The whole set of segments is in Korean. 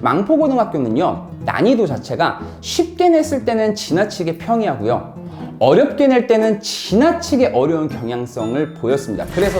망포고등학교는요, 난이도 자체가 쉽게 냈을 때는 지나치게 평이하고요. 어렵게 낼 때는 지나치게 어려운 경향성을 보였습니다. 그래서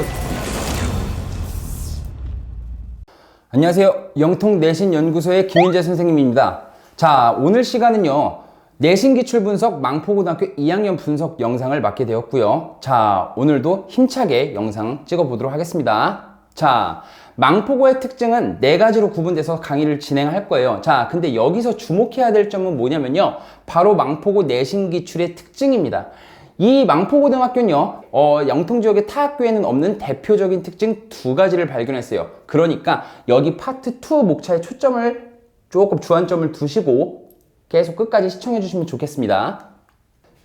안녕하세요. 영통 내신 연구소의 김윤재 선생님입니다. 자, 오늘 시간은요. 내신 기출 분석 망포고등학교 2학년 분석 영상을 맡게 되었고요. 자, 오늘도 힘차게 영상 찍어 보도록 하겠습니다. 자, 망포고의 특징은 네 가지로 구분돼서 강의를 진행할 거예요. 자, 근데 여기서 주목해야 될 점은 뭐냐면요. 바로 망포고 내신 기출의 특징입니다. 이 망포고등학교는요, 어, 영통 지역의 타 학교에는 없는 대표적인 특징 두 가지를 발견했어요. 그러니까 여기 파트 2 목차에 초점을 조금 주안점을 두시고 계속 끝까지 시청해 주시면 좋겠습니다.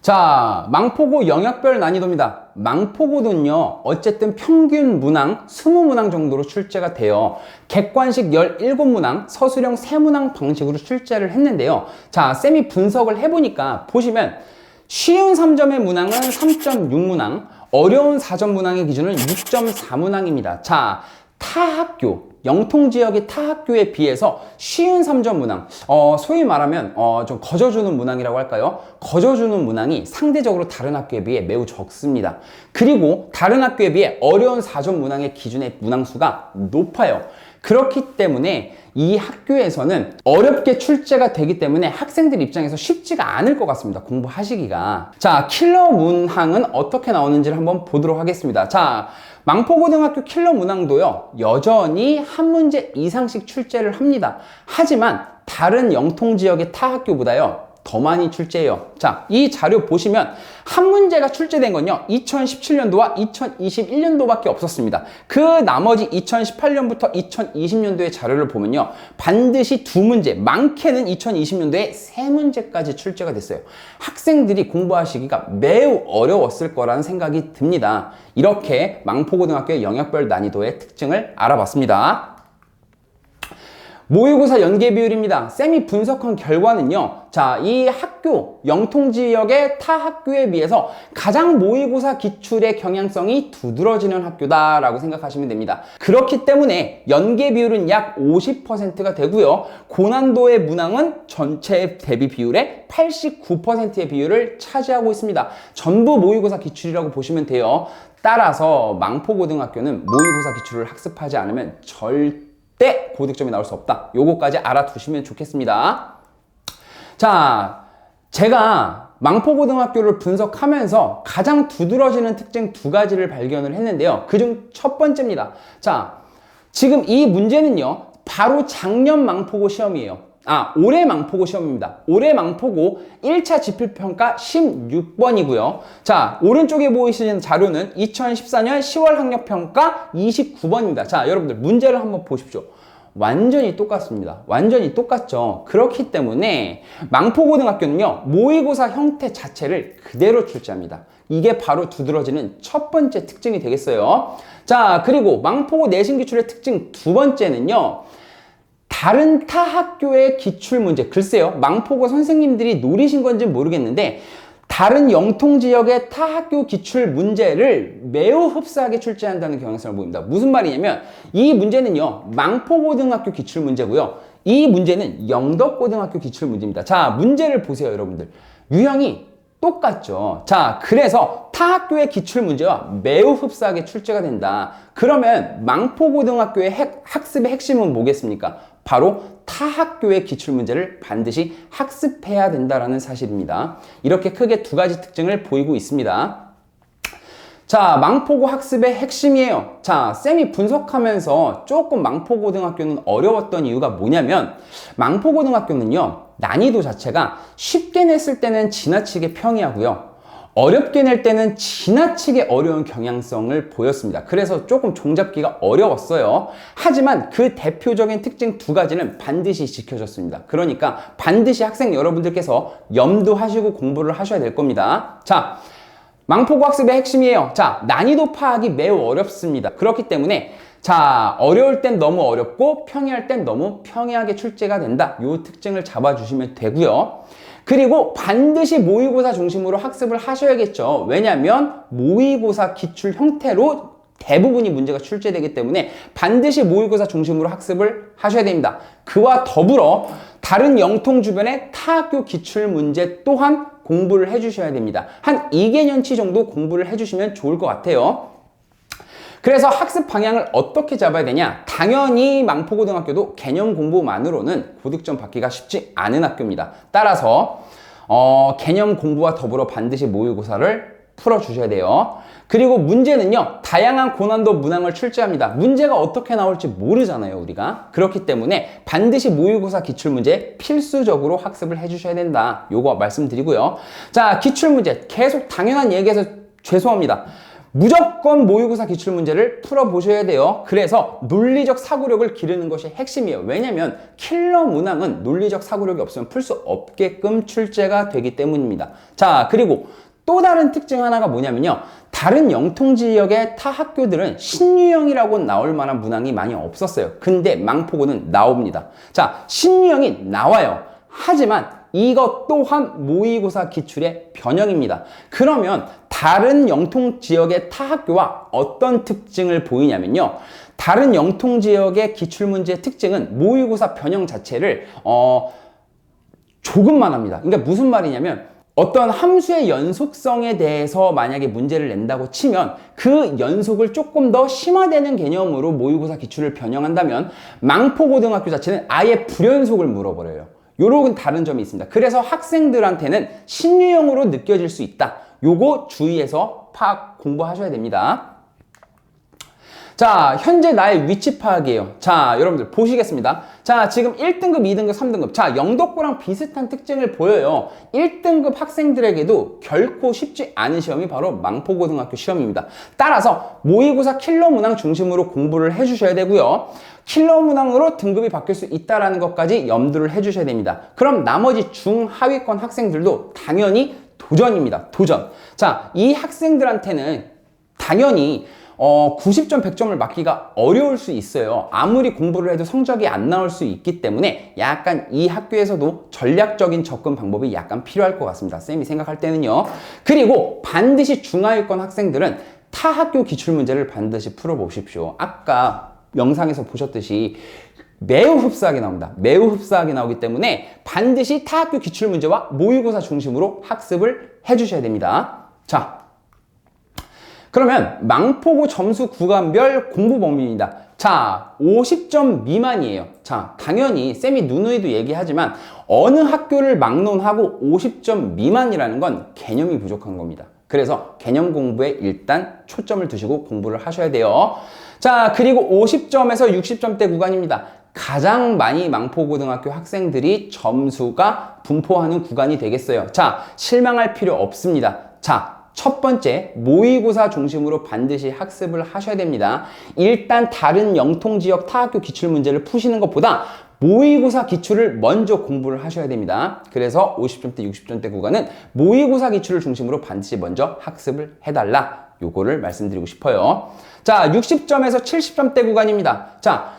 자, 망포고 영역별 난이도입니다. 망포고는요, 어쨌든 평균 문항 20문항 정도로 출제가 돼요. 객관식 17문항, 서술형 3문항 방식으로 출제를 했는데요. 자, 쌤이 분석을 해보니까 보시면 쉬운 3점의 문항은 3.6문항, 어려운 4점 문항의 기준은 6.4문항입니다. 자, 타 학교, 영통 지역의 타 학교에 비해서 쉬운 3점 문항, 어, 소위 말하면 어, 좀 거저주는 문항이라고 할까요? 거저주는 문항이 상대적으로 다른 학교에 비해 매우 적습니다. 그리고 다른 학교에 비해 어려운 4점 문항의 기준의 문항 수가 높아요. 그렇기 때문에 이 학교에서는 어렵게 출제가 되기 때문에 학생들 입장에서 쉽지가 않을 것 같습니다. 공부하시기가. 자, 킬러 문항은 어떻게 나오는지를 한번 보도록 하겠습니다. 자, 망포고등학교 킬러 문항도요, 여전히 한 문제 이상씩 출제를 합니다. 하지만 다른 영통 지역의 타 학교보다요, 더 많이 출제해요. 자, 이 자료 보시면 한 문제가 출제된 건요, 2017년도와 2021년도밖에 없었습니다. 그 나머지 2018년부터 2020년도의 자료를 보면요, 반드시 두 문제, 많게는 2020년도에 세 문제까지 출제가 됐어요. 학생들이 공부하시기가 매우 어려웠을 거라는 생각이 듭니다. 이렇게 망포고등학교의 영역별 난이도의 특징을 알아봤습니다. 모의고사 연계 비율입니다. 쌤이 분석한 결과는요. 자, 이 학교, 영통 지역의 타 학교에 비해서 가장 모의고사 기출의 경향성이 두드러지는 학교다라고 생각하시면 됩니다. 그렇기 때문에 연계 비율은 약 50%가 되고요. 고난도의 문항은 전체 대비 비율의 89%의 비율을 차지하고 있습니다. 전부 모의고사 기출이라고 보시면 돼요. 따라서 망포고등학교는 모의고사 기출을 학습하지 않으면 절대 때 고득점이 나올 수 없다. 요거까지 알아두시면 좋겠습니다. 자, 제가 망포고등학교를 분석하면서 가장 두드러지는 특징 두 가지를 발견을 했는데요. 그중 첫 번째입니다. 자, 지금 이 문제는요, 바로 작년 망포고 시험이에요. 아, 올해 망포고 시험입니다. 올해 망포고 1차 지필평가 16번이고요. 자, 오른쪽에 보이시는 자료는 2014년 10월 학력평가 29번입니다. 자, 여러분들 문제를 한번 보십시오. 완전히 똑같습니다. 완전히 똑같죠. 그렇기 때문에 망포고등학교는요, 모의고사 형태 자체를 그대로 출제합니다. 이게 바로 두드러지는 첫 번째 특징이 되겠어요. 자, 그리고 망포고 내신 기출의 특징 두 번째는요, 다른 타 학교의 기출 문제, 글쎄요, 망포고 선생님들이 노리신 건지 모르겠는데, 다른 영통 지역의 타 학교 기출 문제를 매우 흡사하게 출제한다는 경향성을 보입니다. 무슨 말이냐면, 이 문제는요, 망포고등학교 기출 문제고요. 이 문제는 영덕고등학교 기출 문제입니다. 자, 문제를 보세요, 여러분들. 유형이 똑같죠. 자, 그래서 타 학교의 기출 문제와 매우 흡사하게 출제가 된다. 그러면 망포고등학교의 핵, 학습의 핵심은 뭐겠습니까? 바로 타 학교의 기출 문제를 반드시 학습해야 된다라는 사실입니다. 이렇게 크게 두 가지 특징을 보이고 있습니다. 자, 망포고 학습의 핵심이에요. 자, 쌤이 분석하면서 조금 망포고등학교는 어려웠던 이유가 뭐냐면, 망포고등학교는요, 난이도 자체가 쉽게 냈을 때는 지나치게 평이하고요. 어렵게 낼 때는 지나치게 어려운 경향성을 보였습니다. 그래서 조금 종잡기가 어려웠어요. 하지만 그 대표적인 특징 두 가지는 반드시 지켜졌습니다. 그러니까 반드시 학생 여러분들께서 염두하시고 공부를 하셔야 될 겁니다. 자, 망포고 학습의 핵심이에요. 자, 난이도 파악이 매우 어렵습니다. 그렇기 때문에 자, 어려울 땐 너무 어렵고 평이할 땐 너무 평이하게 출제가 된다. 이 특징을 잡아주시면 되고요. 그리고 반드시 모의고사 중심으로 학습을 하셔야겠죠. 왜냐하면 모의고사 기출 형태로 대부분이 문제가 출제되기 때문에 반드시 모의고사 중심으로 학습을 하셔야 됩니다. 그와 더불어 다른 영통 주변의 타 학교 기출 문제 또한 공부를 해주셔야 됩니다. 한 2개년치 정도 공부를 해주시면 좋을 것 같아요. 그래서 학습 방향을 어떻게 잡아야 되냐? 당연히 망포고등학교도 개념 공부만으로는 고득점 받기가 쉽지 않은 학교입니다. 따라서 어, 개념 공부와 더불어 반드시 모의고사를 풀어주셔야 돼요. 그리고 문제는요, 다양한 고난도 문항을 출제합니다. 문제가 어떻게 나올지 모르잖아요, 우리가. 그렇기 때문에 반드시 모의고사 기출문제 필수적으로 학습을 해주셔야 된다. 요거 말씀드리고요. 자, 기출문제. 계속 당연한 얘기해서 죄송합니다. 무조건 모의고사 기출문제를 풀어보셔야 돼요. 그래서 논리적 사고력을 기르는 것이 핵심이에요. 왜냐면 킬러 문항은 논리적 사고력이 없으면 풀 수 없게끔 출제가 되기 때문입니다. 자, 그리고 또 다른 특징 하나가 뭐냐면요. 다른 영통 지역의 타 학교들은 신유형이라고 나올 만한 문항이 많이 없었어요. 근데 망포고는 나옵니다. 자, 신유형이 나와요. 하지만 이것 또한 모의고사 기출의 변형입니다. 그러면 다른 영통 지역의 타 학교와 어떤 특징을 보이냐면요. 다른 영통 지역의 기출문제의 특징은 모의고사 변형 자체를 어, 조금만 합니다. 그러니까 무슨 말이냐면 어떤 함수의 연속성에 대해서 만약에 문제를 낸다고 치면 그 연속을 조금 더 심화되는 개념으로 모의고사 기출을 변형한다면 망포고등학교 자체는 아예 불연속을 물어버려요. 요런 다른 점이 있습니다. 그래서 학생들한테는 신유형으로 느껴질 수 있다. 요거 주의해서 파악 공부하셔야 됩니다. 자, 현재 나의 위치 파악이에요. 자, 여러분들 보시겠습니다. 자, 지금 1등급, 2등급, 3등급. 자, 영덕고랑 비슷한 특징을 보여요. 1등급 학생들에게도 결코 쉽지 않은 시험이 바로 망포고등학교 시험입니다. 따라서 모의고사 킬러 문항 중심으로 공부를 해주셔야 되고요. 킬러 문항으로 등급이 바뀔 수 있다는 것까지 염두를 해주셔야 됩니다. 그럼 나머지 중하위권 학생들도 당연히 도전입니다. 도전. 자, 이 학생들한테는 당연히 어, 90점, 100점을 맞기가 어려울 수 있어요. 아무리 공부를 해도 성적이 안 나올 수 있기 때문에 약간 이 학교에서도 전략적인 접근 방법이 약간 필요할 것 같습니다. 쌤이 생각할 때는요. 그리고 반드시 중하위권 학생들은 타 학교 기출문제를 반드시 풀어보십시오. 아까 영상에서 보셨듯이 매우 흡사하게 나옵니다. 매우 흡사하게 나오기 때문에 반드시 타학교 기출문제와 모의고사 중심으로 학습을 해주셔야 됩니다. 자, 그러면 망포고 점수 구간별 공부 범위입니다. 자, 50점 미만이에요. 자, 당연히 쌤이 누누이도 얘기하지만 어느 학교를 막론하고 50점 미만이라는 건 개념이 부족한 겁니다. 그래서 개념 공부에 일단 초점을 두시고 공부를 하셔야 돼요. 자, 그리고 50점에서 60점대 구간입니다. 가장 많이 망포고등학교 학생들이 점수가 분포하는 구간이 되겠어요. 자, 실망할 필요 없습니다. 자, 첫 번째, 모의고사 중심으로 반드시 학습을 하셔야 됩니다. 일단 다른 영통 지역 타학교 기출 문제를 푸시는 것보다 모의고사 기출을 먼저 공부를 하셔야 됩니다. 그래서 50점대, 60점대 구간은 모의고사 기출을 중심으로 반드시 먼저 학습을 해달라. 요거를 말씀드리고 싶어요. 자, 60점에서 70점대 구간입니다. 자,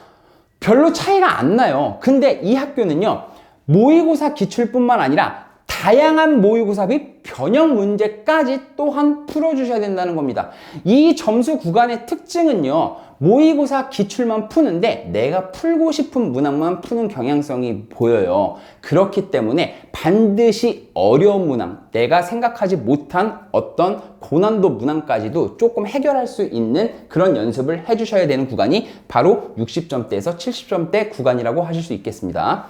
별로 차이가 안 나요. 근데 이 학교는요, 모의고사 기출뿐만 아니라 다양한 모의고사 및 변형 문제까지 또한 풀어주셔야 된다는 겁니다. 이 점수 구간의 특징은요, 모의고사 기출만 푸는데 내가 풀고 싶은 문항만 푸는 경향성이 보여요. 그렇기 때문에 반드시 어려운 문항, 내가 생각하지 못한 어떤 고난도 문항까지도 조금 해결할 수 있는 그런 연습을 해주셔야 되는 구간이 바로 60점대에서 70점대 구간이라고 하실 수 있겠습니다.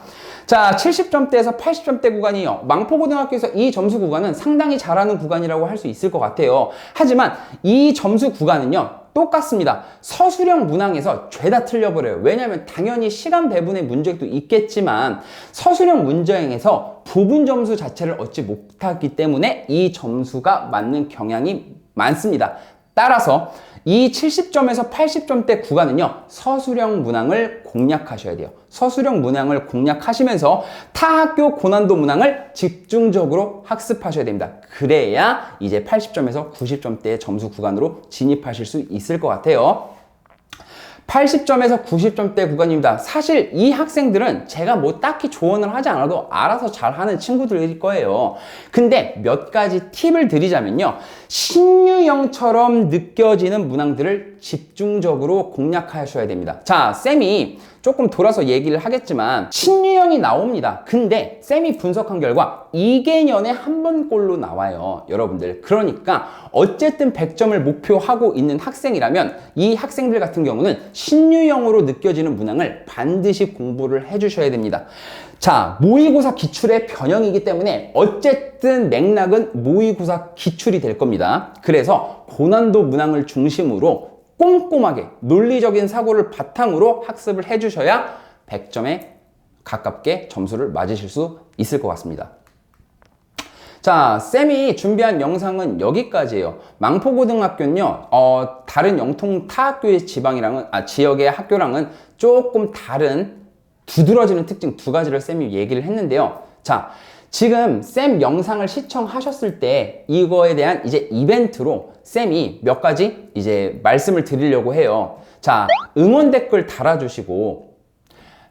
자, 70점대에서 80점대 구간이요. 망포고등학교에서 이 점수 구간은 상당히 잘하는 구간이라고 할 수 있을 것 같아요. 하지만 이 점수 구간은요. 똑같습니다. 서술형 문항에서 죄다 틀려버려요. 왜냐하면 당연히 시간 배분의 문제도 있겠지만 서술형 문제에서 부분 점수 자체를 얻지 못하기 때문에 이 점수가 맞는 경향이 많습니다. 따라서 이 70점에서 80점대 구간은요, 서술형 문항을 공략하셔야 돼요. 서술형 문항을 공략하시면서 타 학교 고난도 문항을 집중적으로 학습하셔야 됩니다. 그래야 이제 80점에서 90점대의 점수 구간으로 진입하실 수 있을 것 같아요. 80점에서 90점대 구간입니다. 사실 이 학생들은 제가 뭐 딱히 조언을 하지 않아도 알아서 잘하는 친구들일 거예요. 근데 몇 가지 팁을 드리자면요. 신유형처럼 느껴지는 문항들을 집중적으로 공략하셔야 됩니다. 자, 쌤이 조금 돌아서 얘기를 하겠지만 신유형이 나옵니다. 근데 쌤이 분석한 결과 2개년에 한 번꼴로 나와요. 여러분들. 그러니까 어쨌든 100점을 목표하고 있는 학생이라면 이 학생들 같은 경우는 신유형으로 느껴지는 문항을 반드시 공부를 해주셔야 됩니다. 자, 모의고사 기출의 변형이기 때문에 어쨌든 맥락은 모의고사 기출이 될 겁니다. 그래서 고난도 문항을 중심으로 꼼꼼하게 논리적인 사고를 바탕으로 학습을 해주셔야 100점에 가깝게 점수를 맞으실 수 있을 것 같습니다. 자, 쌤이 준비한 영상은 여기까지예요. 망포고등학교는요, 어, 다른 영통 타 학교의 지방이랑은, 아, 지역의 학교랑은 조금 다른 두드러지는 특징 두 가지를 쌤이 얘기를 했는데요. 자, 지금 쌤 영상을 시청하셨을 때 이거에 대한 이제 이벤트로 쌤이 몇 가지 이제 말씀을 드리려고 해요. 자, 응원 댓글 달아주시고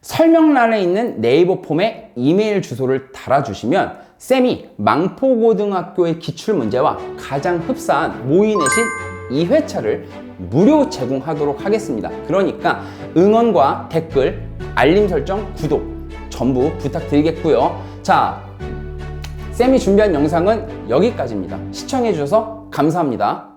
설명란에 있는 네이버 폼에 이메일 주소를 달아주시면 쌤이 망포고등학교의 기출문제와 가장 흡사한 모의 내신 2회차를 무료 제공하도록 하겠습니다. 그러니까 응원과 댓글, 알림 설정, 구독 전부 부탁드리겠고요. 자, 쌤이 준비한 영상은 여기까지입니다. 시청해주셔서 감사합니다.